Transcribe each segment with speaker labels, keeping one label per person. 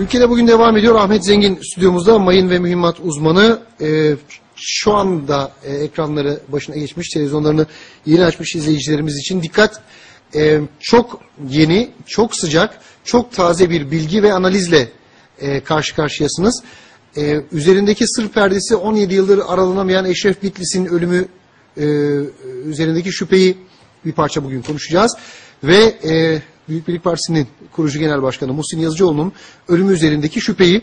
Speaker 1: Ülkede bugün devam ediyor. Ahmet Zengin stüdyomuzda mayın ve mühimmat uzmanı. Ee, şu anda e, ekranları başına geçmiş, televizyonlarını yeni açmış izleyicilerimiz için dikkat. Ee, çok yeni, çok sıcak, çok taze bir bilgi ve analizle e, karşı karşıyasınız. Ee, üzerindeki sır perdesi 17 yıldır aralanamayan Eşref Bitlis'in ölümü e, üzerindeki şüpheyi bir parça bugün konuşacağız. Ve e, Büyük Birlik Partisi'nin kurucu genel başkanı Muhsin Yazıcıoğlu'nun ölümü üzerindeki şüpheyi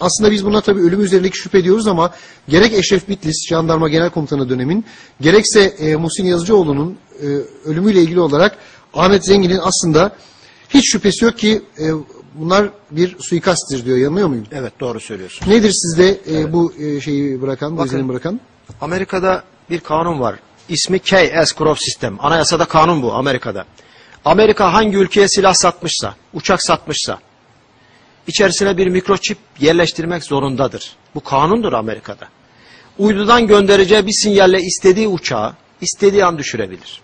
Speaker 1: aslında biz buna tabii ölüm üzerindeki şüphe diyoruz ama gerek Eşref Bitlis, Jandarma Genel Komutanı dönemin, gerekse e, Muhsin Yazıcıoğlu'nun e, ölümüyle ilgili olarak Ahmet Zengin'in aslında hiç şüphesi yok ki e, bunlar bir suikasttir diyor. Yanılıyor muyum?
Speaker 2: Evet doğru söylüyorsun.
Speaker 1: Nedir sizde e, bu e, şeyi bırakan, bu
Speaker 2: Bakın.
Speaker 1: izlenim bırakan?
Speaker 2: Amerika'da bir kanun var. İsmi KS Crop System. Anayasada kanun bu Amerika'da. Amerika hangi ülkeye silah satmışsa, uçak satmışsa içerisine bir mikroçip yerleştirmek zorundadır. Bu kanundur Amerika'da. Uydudan göndereceği bir sinyalle istediği uçağı istediği an düşürebilir.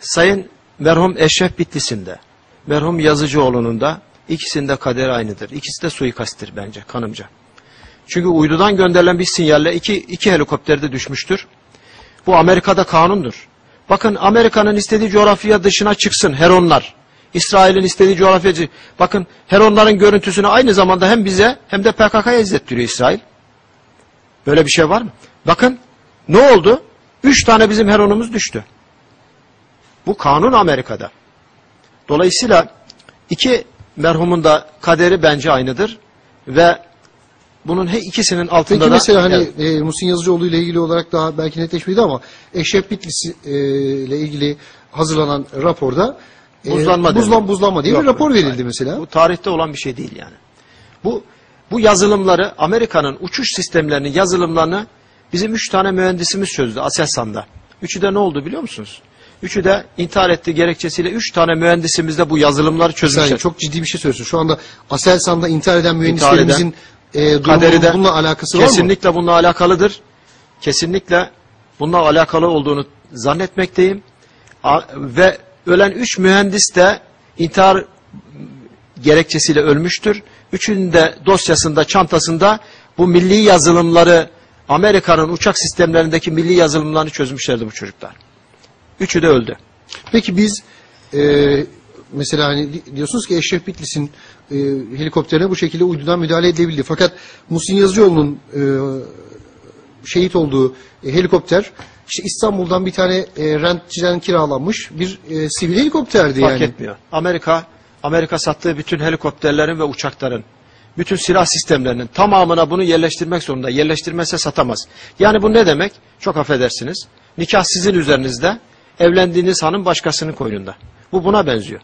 Speaker 2: Sayın merhum Eşref Bitlis'inde, merhum Yazıcıoğlu'nun da ikisinde kader aynıdır. İkisi de suikasttir bence kanımca. Çünkü uydudan gönderilen bir sinyalle iki, iki helikopter de düşmüştür. Bu Amerika'da kanundur. Bakın Amerika'nın istediği coğrafya dışına çıksın Heronlar. İsrail'in istediği coğrafya Bakın Heronların görüntüsünü aynı zamanda hem bize hem de PKK'ya izlettiriyor İsrail. Böyle bir şey var mı? Bakın ne oldu? Üç tane bizim Heron'umuz düştü. Bu kanun Amerika'da. Dolayısıyla iki merhumun da kaderi bence aynıdır. Ve bunun her ikisinin altında
Speaker 1: Peki
Speaker 2: da...
Speaker 1: mesela hani
Speaker 2: Evet.
Speaker 1: e, Muhsin Yazıcıoğlu ile ilgili olarak daha belki netleşmedi ama Eşref Bitlis e, ile ilgili hazırlanan raporda e,
Speaker 2: Buzlanma
Speaker 1: buzlan, buzlanma diye bir rapor verildi
Speaker 2: hayır.
Speaker 1: mesela.
Speaker 2: Bu tarihte olan bir şey değil yani. Bu bu yazılımları Amerika'nın uçuş sistemlerinin yazılımlarını bizim üç tane mühendisimiz çözdü Aselsan'da. Üçü de ne oldu biliyor musunuz? Üçü de intihar etti gerekçesiyle üç tane mühendisimiz de bu yazılımları çözmüşler.
Speaker 1: Çok ciddi bir şey söylüyorsun. Şu anda Aselsan'da intihar eden
Speaker 2: İntihar
Speaker 1: mühendislerimizin e,
Speaker 2: kaderi de
Speaker 1: bununla alakası var mı?
Speaker 2: kesinlikle bununla alakalıdır. Kesinlikle bununla alakalı olduğunu zannetmekteyim. A- ve ölen üç mühendis de intihar gerekçesiyle ölmüştür. Üçünün de dosyasında, çantasında bu milli yazılımları Amerika'nın uçak sistemlerindeki milli yazılımlarını çözmüşlerdi bu çocuklar. Üçü de öldü.
Speaker 1: Peki biz e, mesela hani di- diyorsunuz ki Eşref Bitlis'in e, helikopterine bu şekilde uydudan müdahale edilebildi. Fakat Muhsin Yazıcıoğlu'nun e, şehit olduğu e, helikopter işte İstanbul'dan bir tane e, rentçiden kiralanmış bir e, sivil helikopterdi
Speaker 2: Fark
Speaker 1: yani.
Speaker 2: etmiyor. Amerika, Amerika sattığı bütün helikopterlerin ve uçakların, bütün silah sistemlerinin tamamına bunu yerleştirmek zorunda. Yerleştirmezse satamaz. Yani bu ne demek? Çok affedersiniz. Nikah sizin üzerinizde, evlendiğiniz hanım başkasının koynunda. Bu buna benziyor.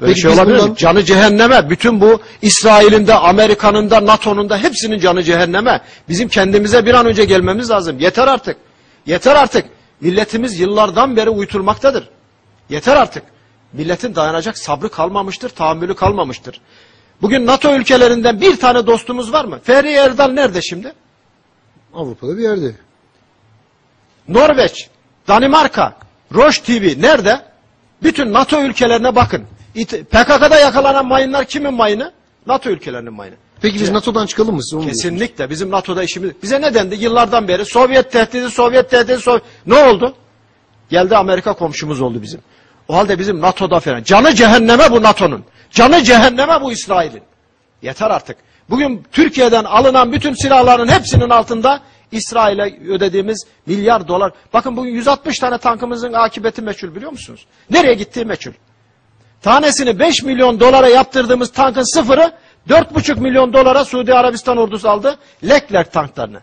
Speaker 2: Böyle
Speaker 1: Peki
Speaker 2: şey olabilir
Speaker 1: bundan-?
Speaker 2: Canı cehenneme. Bütün bu İsrail'in de, Amerika'nın da, NATO'nun da hepsinin canı cehenneme. Bizim kendimize bir an önce gelmemiz lazım. Yeter artık. Yeter artık. Milletimiz yıllardan beri uyutulmaktadır. Yeter artık. Milletin dayanacak sabrı kalmamıştır, tahammülü kalmamıştır. Bugün NATO ülkelerinden bir tane dostumuz var mı? Fehriye Erdal nerede şimdi?
Speaker 1: Avrupa'da bir yerde.
Speaker 2: Norveç, Danimarka, Roche TV nerede? Bütün NATO ülkelerine bakın. PKK'da yakalanan mayınlar kimin mayını? NATO ülkelerinin mayını.
Speaker 1: Peki biz NATO'dan çıkalım mı? Siz onu diyorsunuz.
Speaker 2: Kesinlikle bizim NATO'da işimiz. Bize ne dendi yıllardan beri? Sovyet tehdidi, Sovyet tehdidi, Sov- ne oldu? Geldi Amerika komşumuz oldu bizim. O halde bizim NATO'da falan. Canı cehenneme bu NATO'nun. Canı cehenneme bu İsrail'in. Yeter artık. Bugün Türkiye'den alınan bütün silahların hepsinin altında İsrail'e ödediğimiz milyar dolar. Bakın bugün 160 tane tankımızın akıbeti meçhul biliyor musunuz? Nereye gittiği meçhul. Tanesini 5 milyon dolara yaptırdığımız tankın sıfırı 4,5 milyon dolara Suudi Arabistan ordusu aldı. Leclerc tanklarını.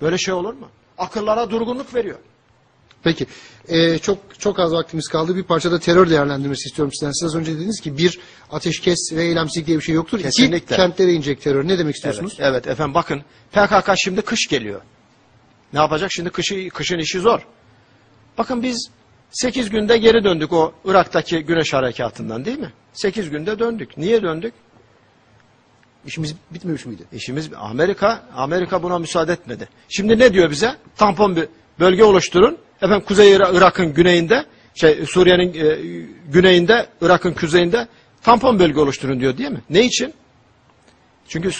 Speaker 2: Böyle şey olur mu? Akıllara durgunluk veriyor.
Speaker 1: Peki. Ee, çok çok az vaktimiz kaldı. Bir parçada terör değerlendirmesi istiyorum sizden. Siz az önce dediniz ki bir ateşkes ve eylemsizlik diye bir şey yoktur. İki
Speaker 2: Kesinlikle.
Speaker 1: kentlere inecek terör. Ne demek
Speaker 2: Evet,
Speaker 1: istiyorsunuz?
Speaker 2: evet efendim bakın PKK şimdi kış geliyor. Ne yapacak şimdi kışı, kışın işi zor. Bakın biz 8 günde geri döndük o Irak'taki güneş harekatından değil mi? 8 günde döndük. Niye döndük?
Speaker 1: İşimiz bitmemiş miydi?
Speaker 2: İşimiz Amerika, Amerika buna müsaade etmedi. Şimdi ne diyor bize? Tampon bir bölge oluşturun. Efendim Kuzey Irak- Irak'ın güneyinde, şey Suriye'nin e, güneyinde, Irak'ın kuzeyinde tampon bölge oluşturun diyor değil mi? Ne için? Çünkü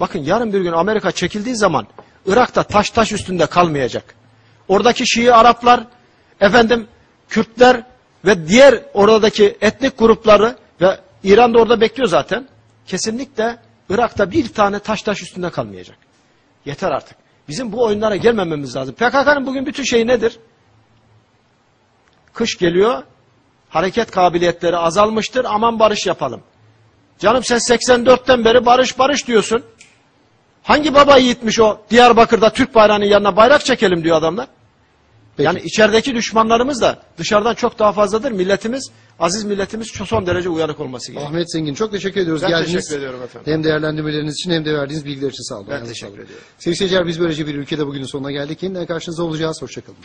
Speaker 2: bakın yarın bir gün Amerika çekildiği zaman Irak'ta taş taş üstünde kalmayacak. Oradaki Şii Araplar, efendim Kürtler ve diğer oradaki etnik grupları ve İran da orada bekliyor zaten. Kesinlikle Irak'ta bir tane taş taş üstünde kalmayacak. Yeter artık. Bizim bu oyunlara gelmememiz lazım. PKK'nın bugün bütün şeyi nedir? Kış geliyor, hareket kabiliyetleri azalmıştır, aman barış yapalım. Canım sen 84'ten beri barış barış diyorsun. Hangi baba yiğitmiş o Diyarbakır'da Türk bayrağının yanına bayrak çekelim diyor adamlar.
Speaker 1: Peki.
Speaker 2: Yani içerideki düşmanlarımız da dışarıdan çok daha fazladır. Milletimiz, aziz milletimiz çok son derece uyanık olması gerekiyor.
Speaker 1: Ahmet Zengin çok teşekkür ediyoruz.
Speaker 2: Ben
Speaker 1: Geldiniz.
Speaker 2: teşekkür ediyorum efendim.
Speaker 1: Hem değerlendirmeleriniz için hem de verdiğiniz bilgiler için sağ olun.
Speaker 2: Ben
Speaker 1: Ayağınıza
Speaker 2: teşekkür ediyorum.
Speaker 1: Sevgili seyirciler biz böylece bir ülkede bugünün sonuna geldik. Yeniden karşınızda olacağız. Hoşçakalın.